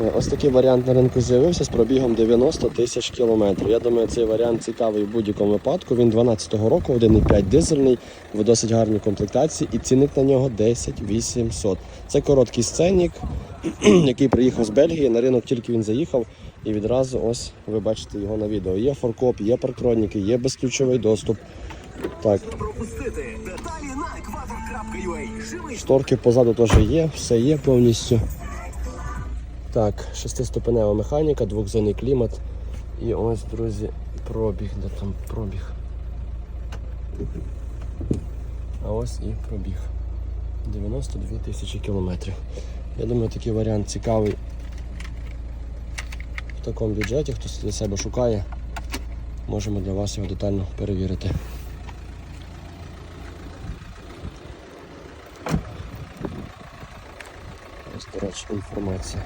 Е, Ось такий варіант на ринку з'явився з пробігом 90 тисяч кілометрів. Я думаю, цей варіант цікавий в будь-якому випадку. Він 12-го року, 1,5 дизельний, в досить гарній комплектації і цінник на нього 10 800. Це короткий сценік, який приїхав з Бельгії. На ринок тільки він заїхав. І відразу ось ви бачите його на відео. Є форкоп, є парктроніки, є безключовий доступ. Так. Шторки позаду теж є, все є повністю. Так, шестиступенева механіка, двохзонний клімат. І ось, друзі, пробіг, де там пробіг. А ось і пробіг. 92 тисячі кілометрів. Я думаю, такий варіант цікавий в такому бюджеті, хто для себе шукає. Можемо для вас його детально перевірити. Ось, до речі, інформація.